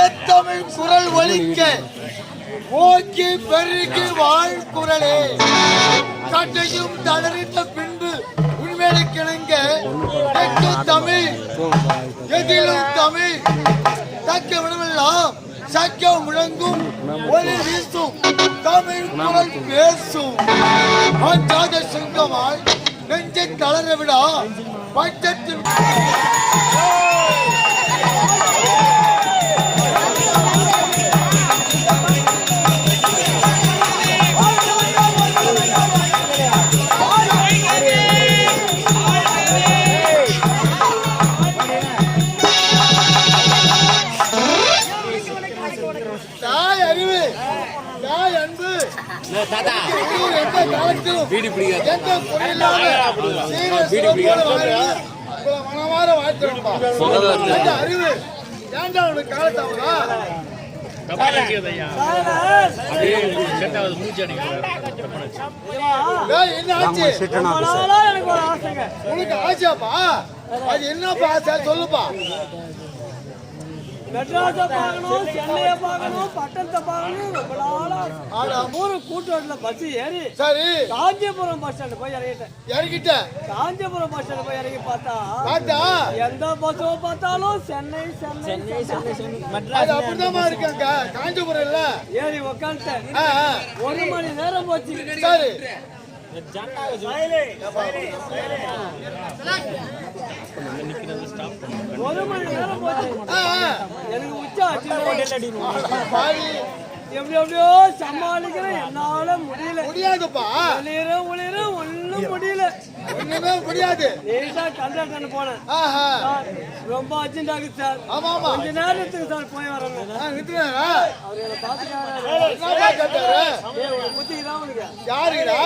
செத்தமிழ் குரல் ஒலிக்க ஓக்கி பெருகி வாழ் குரலே. கட்டையும் தளரிட்ட பின்பு உண்மையை கிணங்க தெற்கு தமிழ் எதிலும் தமிழ். தக்க விடமெல்லாம் சக்க முழங்கும் ஒளி வீசும் தமிழ் குரல் பேசும். அஞ்சாத சிங்கமாய் நெஞ்சை தளர விடா பட்சத்தில் தாய் அறிவு தாய் அன்பு. எந்த காலத்திலும் எந்த உங்களை மனமார வாழ்த்துறோம்ப்பா. அறிவு. ஏன்டா உனக்கு காலத்தாவதா உனக்கு ஆசையாப்பா அது என்னப்பா ஆசை சொல்லுப்பா. மெட்ராஸை பார்க்கணும் சென்னையை பார்க்கணும் பட்டணத்தை பார்க்கணும் ஆடா. மூணு கூட்டோட்டில் பஸ் ஏறி சரி. காஞ்சிபுரம் பஸ் ஸ்டாண்டு போய் இறங்கிட்டேன். இறங்கிட்ட. காஞ்சிபுரம் பஸ் ஸ்டாண்டு போய் இறங்கி பார்த்தா பார்த்தா? எந்த பஸ்ஸோ பார்த்தாலும் சென்னை சென்னை சென்னை அது அப்படிதாம்மா இருக்காங்க காஞ்சிபுரம் இல்ல ஏறி உக்காந்துட்டேன். ஒரு மணி நேரம் போச்சு. சரி. எனக்கு உச்சா ஆச்சு பாவி, எப்படி எப்படியோ சமாளிக்கிறேன்? என்னால முடியல. முடியாதுப்பா. ஒண்ணுமே முடியாது. நீட்டா கண்டக்டர் போனேன். ஆஹா. ரொம்ப அர்ஜென்ட் ஆகுது சார். ஆமா ஆமா. கொஞ்ச நேரத்துக்கு சார் போய் வரேன்? அவர் என்ன பாத்துக்காரு என்னப்பா கேட்டாரு? புத்திக்கு தான் உனக்கு. யாருக்குடா?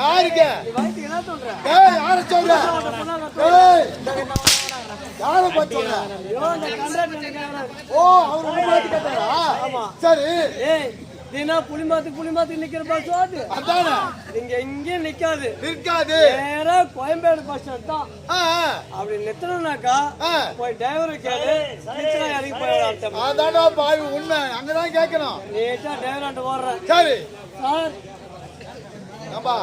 யாருக்கு? நீ வயிற்றுக்கு என்ன சொல்ற? ஏய் யார சொல்ற? யார பத்தி சொல்ற? ஓ அவர் கேட்டாரா? சரி. ஏய் நீனா புளிமாத்துக்கு புளிமாத்துக்கு நிக்கிற பஸ் அது அதானே? நீங்க எங்கேயும் நிக்காது. நிற்காது. நேரா கோயம்பேடு பஸ் ஸ்டாண்ட் தான். ஆ, ஆ, அப்படி நிறுத்தணும்னாக்கா ஆ. போய் டிரைவரை கேளு. நிறுத்தினா இறங்கி போயிடலாம் அதான்டா பாவி உண்மை. அங்கதான் கேட்கணும். நீட்டா டிரைவர் ஓடுறேன். சரி. சார். ஏம்பா.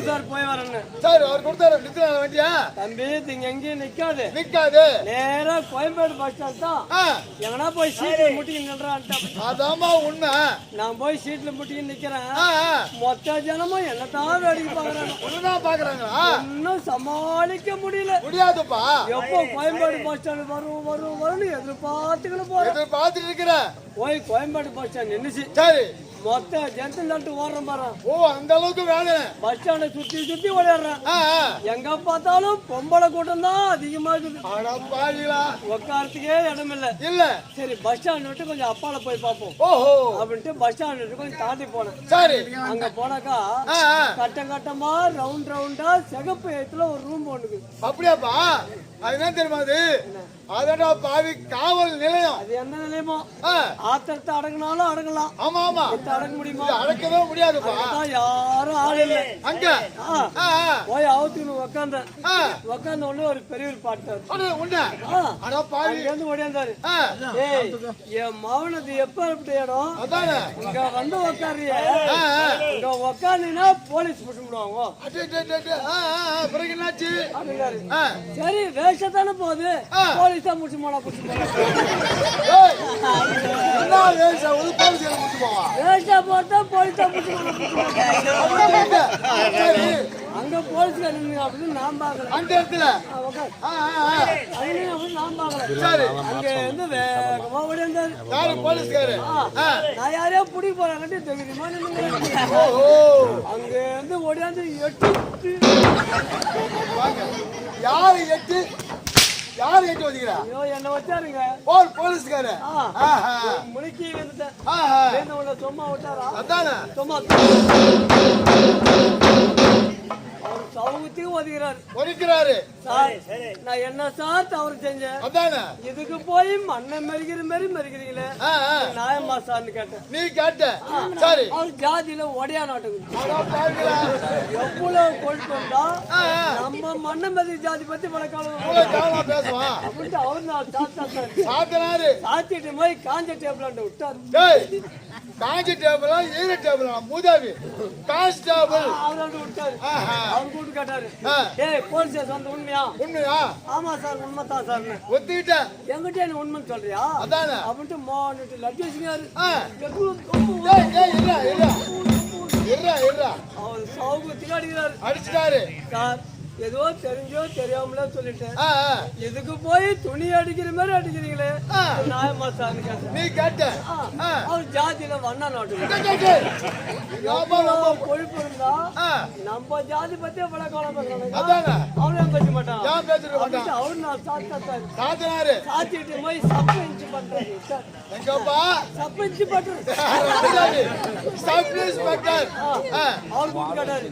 சார் போய் வரேன்னு சரி அவர் கொடுத்தாரு நிறுத்தினார வண்டியா. தம்பி நீங்க எங்கேயும் நிக்காது. நிற்காது நேரா கோயம்பேடு பஸ் ஸ்டாண்ட் தான். ஆ, எங்கனா போய் சீட்ல முட்டிக்கு அதாம்மா உண்மை. நான் போய் சீட்ல முட்டிக்கு நிக்கிறேன். மொத்த ஜனமும் என்னத்தான் வேடிக்கை பாக்குறாங்க ஒண்ணுதான் பாக்குறாங்களா இன்னும் சமாளிக்க முடியல. முடியாதுப்பா. எப்போ கோயம்பேடு பஸ் ஸ்டாண்ட் வரும் வரும் வரும்னு எதிர்பார்த்துக்கிட்டு போறேன். எதிர் பார்த்துட்டு இருக்கிற. போய் கோயம்பேடு பஸ் ஸ்டாண்ட் நின்னுச்சு. சரி. மொத்த ஜனத்தில் நட்டு ஓடுறேன் பாரு. ஓ அந்த அளவுக்கு வேலை. பஸ் ஸ்டாண்டை சுத்தி சுத்தி ஓடிடுறேன். எங்க பார்த்தாலும் பொம்பளை கூட்டம் தான் அதிகமா இருக்குது. உட்காரத்துக்கே இடம் இல்ல. இல்ல. சரி பஸ் ஸ்டாண்ட் விட்டு கொஞ்சம் அப்பால போய் பார்ப்போம். ஓஹோ. அப்படின்ட்டு பஸ் ஸ்டாண்ட் விட்டு கொஞ்சம் தாண்டி போனேன். சரி. அங்க போனாக்கா ஆ. கட்டம் கட்டமா ரவுண்ட் ரவுண்டா சிகப்பு எழுத்துல ஒரு ரூம் ஒண்ணுக்கு அப்படியாப்பா? அது என்ன தெரியுமா அது? அதடா பாவி காவல் நிலையம். அது எந்த நிலையமோ? ஆத்திரத்தை அடங்கினாலும் அடங்கலாம். ஆமா ஆமா. அடங்க முடியுமா? அடக்கவே முடியாதுப்பா. யாரும் ஆள் இல்ல. அங்க. போய் அவுத்துன்னு உக்காந்தேன். ஆ. உக்காந்த உடனே ஒரு பெரியவர் பாட்டாரு உண்மை. அட பாவி. அங்கிருந்து ஓடியாந்தாரு. ஏய் என் மாவனது எப்ப இப்படி இடம் அதானே. இங்க வந்து உக்காரிய. இங்க உக்காந்தீங்கன்னா போலீஸ் பிடிச்சிடுவாங்க பிறகு என்னாச்சு. சரி வேஷத்தானே போகுது. ஆ. போலீஸ் தான் முடிச்சு போனா பிடிச்சி போனா போட்டா போலீஸ் பிடிச்சி அங்க போலீஸ்கார் நின்னு அப்படின்னு நான் பாக்கல. அந்த இடத்துல நான் பாக்கல. அங்க இருந்து வேகமா ஓடியாந்தாரு யாரு போலீஸ்காரு. நான் யாரையோ பிடிக்க போறாங்கட்டு தைரியமா அங்க இருந்து ஓடியாந்து எட்டு. யாரு எட்டு? யார் கட்டி வச்சுக்கிறா ஐயோ என்ன வச்சாருங்க. போல் போலீஸ்காரு முழுக்கி வந்துட்டேன். சும்மா விட்டாரா? அதானே? சும்மா அவர் சவுகத்துக்கு ஒதுக்கிறாரு ஒதுக்கிறாரு சார் நான் என்ன சார் தவறு செஞ்சேன்? அதானே? இதுக்கு போய் மண்ணை மெருகிற மாதிரி மெருகிறீங்களே. நியாயமா சார்னு கேட்டேன். நீ கேட்ட. சரி. அவர் ஜாதியில ஒடையா நாட்டுக்கு. எவ்வளவு ஆ. நம்ம மண்ணை மெருகி ஜாதி பத்தி இவ்வளவு காலமா பேசுவான். அப்படின்ட்டு அவர் நான் சாத்தனாரு. சாத்திட்டு போய் காஞ்ச டேபிளாண்ட விட்டாரு. டேய். காஞ்சி டேபிளா ஈர டேபிளா? மூதாவி கான்ஸ்டேபிள் அவராண்ட விட்டாரு. அவர் கூட்டு கேட்டாரு. ஏய் போலீஸ் வந்து உண்மையா? உண்மையா? ஆமா சார் உண்மை தான் சார்னு ஒத்துக்கிட்ட. எங்கிட்ட நீ உண்மைன்னு சொல்றியா? அதானே. அப்படின்ட்டு மோன்ட்டு லட்டி வச்சுக்காரு டேய் இருடா இருடா இருடா இருடா அவர் சவுகத்துக்கு அடிக்கிறாரு அடிச்சிட்டாரு. சார் ஏதோ தெரிஞ்சோ தெரியாமலோ சொல்லிட்டேன். இதுக்கு போய் துணி அடிக்கிற மாதிரி அடிக்கிறீங்களே. நியாயமா கேட்டேன். நீ கேட்ட. அவர் ஜாதியில வண்ணா ரொம்ப- கொழுப்பு இருந்தா நம்ம ஜாதி பத்தி வழக்காலம் பேசுறாங்க அதானே? அவனும் பேச மாட்டான்? அவரு நான் சாத்தா சார் சாத்தனாரு. சாத்திட்டு போய் சப்பு இன்ச்சு பண்றாரு சார். எங்கப்பா? சப்பு இன்ச்சு பண்றாரு சப் இன்ஸ்பெக்டர் ஆ, அவர் கூட்டு கேட்டாரு.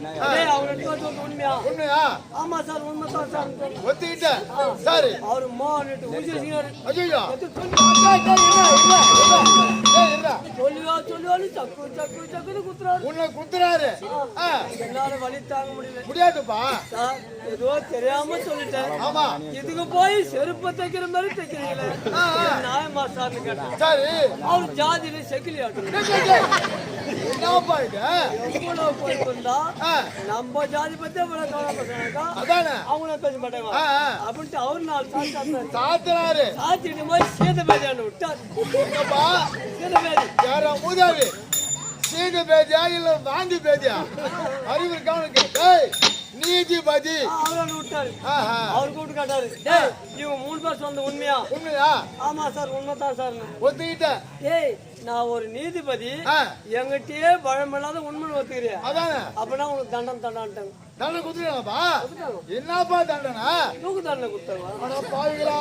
உண்மையா? உண்மையா? ஆமா சார் உண்மை தான் சார். ஒத்துக்கிட்ட சரி. அவர் ஊசி வச்சுக்கிறாரு ஐயோ எது சொல்லி டேய், டேய், இருடா, இருடா, இருடா. டேய், இருடா. சொல்லுவா சொல்லுவான்னு சக்கு சக்கு சக்குன்னு குத்துறாரு. உன்னை குத்துறாரு. என்னால தாங்க முடியல. முடியாதுப்பா. சார் ஏதோ தெரியாம சொல்லிட்டேன். ஆமா. இதுக்கு போய் செருப்பு தைக்கிற மாதிரி தைக்கிறீங்களே. நியாயமா சார்னு கேட்டேன். சரி. அவர் ஜாதியில செக்கிலி டேய். என்னப்பா இது எவ்வளவு போய் வந்தா ஆ, நம்ம ஜாதி பத்தி எவ்வளவு கவலை பண்றாங்க அதானே. அவங்கள பேச மாட்டாங்க. அப்படின்ட்டு அவர் சாத்தி சாத்தினாரு. சாத்திட்டு போய் சேத பேதியாண்டு விட்டார். சேத பேதி. யாரா மூதாவி? சீத பேதியா இல்ல வாந்தி பேதியா? அறிவு இருக்கவனுக்கு டேய் நீதிபதி. அவராண்டு விட்டாரு. அவர் கூப்பிட்டு காட்டாரு. இவங்க மூணு பேர் சொந்த உண்மையா? உண்மையா? ஆமா சார் உண்மைதான் சார் ஒத்துக்கிட்ட ஏய் நான் ஒரு நீதிபதி. எங்கிட்டயே பழமில்லாத உண்மை ஒத்துக்கிறியா அதானே? அப்படின்னா உனக்கு தண்டம் தண்டான்ட்டாங்க தண்டனை குத்துறாங்கப்பா என்னப்பா தண்டனை? தூக்கு தண்டனை கொடுத்தாங்க பாவிகளா.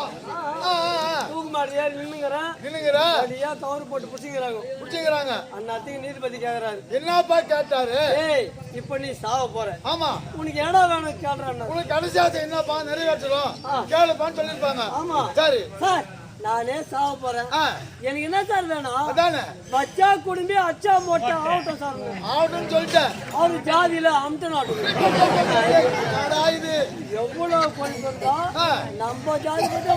ஆ, ஆ, ஆ. தூக்கு மாடி ஏறி நின்னுங்கிறேன் நின்னுங்கிற அடியா கவர் போட்டு புடிச்சுக்கிறாங்க. பிடிச்சிக்கிறாங்க. அந்நத்துக்கு நீதிபதி கேக்குறாரு. என்னப்பா கேட்டாரு? ஏய் இப்ப நீ சாவ போற. ஆமா. உனக்கு இடம் வேணும் கேள்றான் உனக்கு கடைசியாத்த என்னப்பா? நிறைவேற்றணும். கேளுப்பான்னு சொல்லிருப்பாங்க ஆமா. சரி. சார். நானே சாவ போறேன். எனக்கு என்ன சார் வேணும்? அதானே. பச்சா குடும்பி அச்சா மோட்டா ஆகட்டும் சார். ஆகட்டும்னு சொல்லிட்டேன். அவரு ஜாதியில என்னடா இது? எவ்வளவு ஆ, நம்ம ஜாதி பத்தி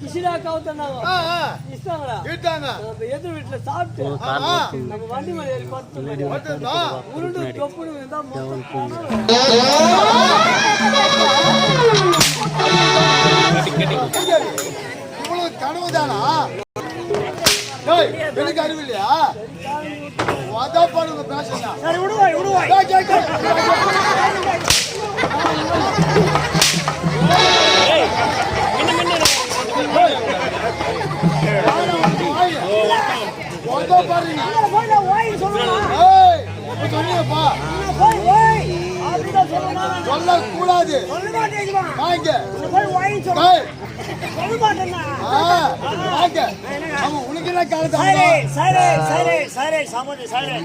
கிசிலா கவுத்தனாங்க ஆ, ஆ, இஷ்டாங்களா விட்டாங்க நம்ம எதிர் வீட்டுல சாப்பிட்டு நம்ம வண்டி மேல ஏறி வந்துருந்தோம் உருண்டு தொப்புன்னு இருந்தா மொத்தம் இவ்வளவு கனவு தானா எனக்கு அறிவு இல்லையா பாருங்க பேசுங்க சரி விடுவாய் விடுவாய் பாருங்க. சொல்லக்கூடாது ஆமா, உனக்கு என்ன சரி? சரி சரி சரி சமதி சரி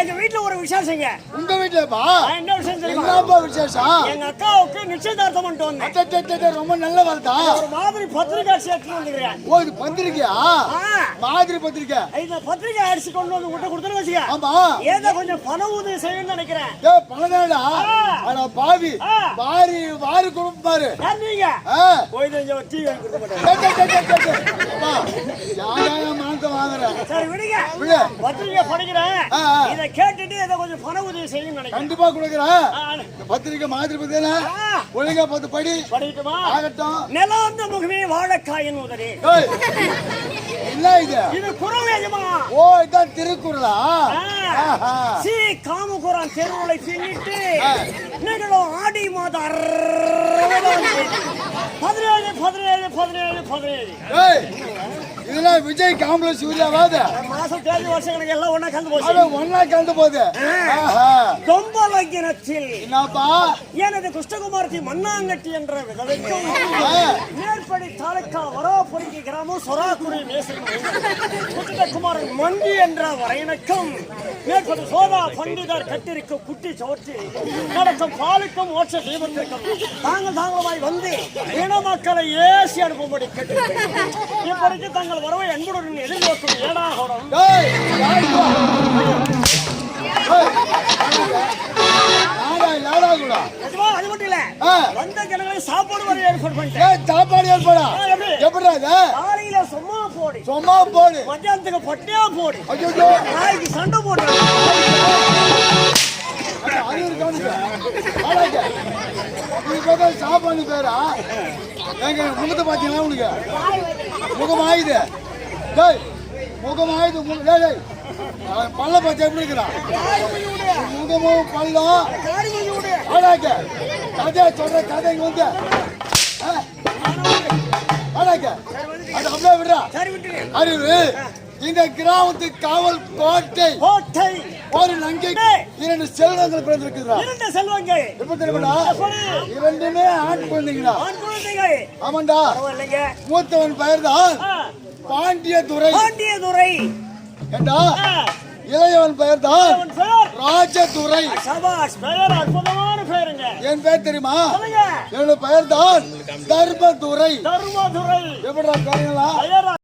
எங்க வீட்டுல ஒரு விசேஷங்க. உங்க வீட்டுலப்பா நான் என்ன விஷயம் தெரியுமா? என்னப்பா விசேஷம்? எங்க அக்காவுக்கு நிச்சயதார்த்தம் பண்ணிட்டு வந்தேன். ரொம்ப நல்ல வாழ்த்தா ஒரு மாதிரி பத்திரிக்கை அரிசி எடுத்துட்டு வந்துக்கிறேன். ஓ இது பத்திரிக்கையா? ஆ, மாதிரி பத்திரிக்கை. இந்த பத்திரிக்கை அரிசி கொண்டு வந்து விட்டு கொடுத்துன்னு வச்சுக்க ஆமா. ஏதோ கொஞ்சம் பண உதவி செய்யணும்னு நினைக்கிறேன். ஏ பணதாடா அட பாவி. வாரி வாரி கொடுப்பு பாரு. நீங்க. போய் கொஞ்சம் ஒரு டீ வாங்கி கொடுக்க மாட்டேன். யாரையா மானத்தை வாங்குற? சரி விடுங்க. விடு. பத்திரிக்கை படிக்கிறேன். கேட்டுட்டு ஏதோ கொஞ்சம் பண உதவி நினைக்கிறேன். கண்டிப்பா கொடுக்குறேன். இந்த பத்திரிக்கை மாதிரி ஒழுங்கா படி. படிக்கட்டுமா? ஆகட்டும். முகமே வாழைக்காயின் என்ன இது? இது குரல் எஜமா. ஓ இதான் திருக்குறளா. சி காமகுரான் தெருவுகளை பின்னிட்டு. நிகழும் ஆடி மாத அறுபதாம் தேதி பதினேழு பதினேழு பதினேழு பதினேழு. ஏய் இதெல்லாம் விஜய் காம்ப்ளெக்ஸ் சூர்யாவாத மாசம் தேதி வருஷம் கணக்கு எல்லாம் ஒண்ணா கலந்து போச்சு. அவன் ஒன்னா கலந்து போகுது. ரொம்ப லக்கினத்தில் என்னப்பா? எனது கிருஷ்ணகுமாரத்தி மண்ணாங்கட்டி என்ற விதவைக்கும். மேற்படி தாலுக்கா வராபுரிக்கு கிராமம் சொராக்குடி குமாரன் மண்டி என்ற வரையனுக்கும் மேற்படி சோதா பண்டிதர் கட்டிருக்கும் குட்டி சோற்றி நடக்கும் பாலுக்கும் மோட்ச தீபத்திற்கும் தாங்கள் தாங்களுமாய் வந்து இன மக்களை ஏசி அனுப்பும்படி கேட்டிருக்கிறேன் இப்படிக்கு தங்கள் வரவை அன்புடன் எதிர்நோக்கும் ஏடாகோடம் அது மட்டும் இல்ல. வந்த ஜனங்களை சாப்பாடு ஏற்பாடு பண்ணிட்டேன். சாப்பாடு ஏற்படா? எப்படி? காலையில சும்மா போடு. சும்மா போடு. மத்தியானத்துக்கு பட்டியா போடு. ஐயோ நாளைக்கு சண்டை போடு. சாப்பாடு பேரா? எங்க முகத்தை பார்த்தீங்களா உனக்கு? முகம் ஆயுது டேய் முகம் ஆயுது பல்ல பார்த்து எப்படி இருக்கிறான்? முகமும் பல்லும். ஆடாங்க கதையா சொல்ற கதை இங்க வந்து. ஆ? அது அப்படியே விடுறா. சரி விட்டுரு. அறிவு இந்த கிராமத்து காவல் கோட்டை. கோட்டை. ஒரு நங்கை இரண்டு செல்வங்கள் பிறந்திருக்குறா இரண்டு செல்வங்கள். எப்ப எப்படி? இரண்டுமே ஆண் குழந்தைங்களா ஆண் குழந்தைகள். ஆமாண்டா. பரவாயில்லைங்க. மூத்தவன் பெயர் தான் பாண்டிய துறை பாண்டியதுரை. ஏண்டா? ஆ, இளையவன் பெயர். தான் ராஜதுரை. சபாஷ் பெயர் பெயருங்க என் பேர் தெரியுமா? என்னோட பெயர் தான் தர்மதுரை. தர்மதுரை. எப்படிடா பேருங்களா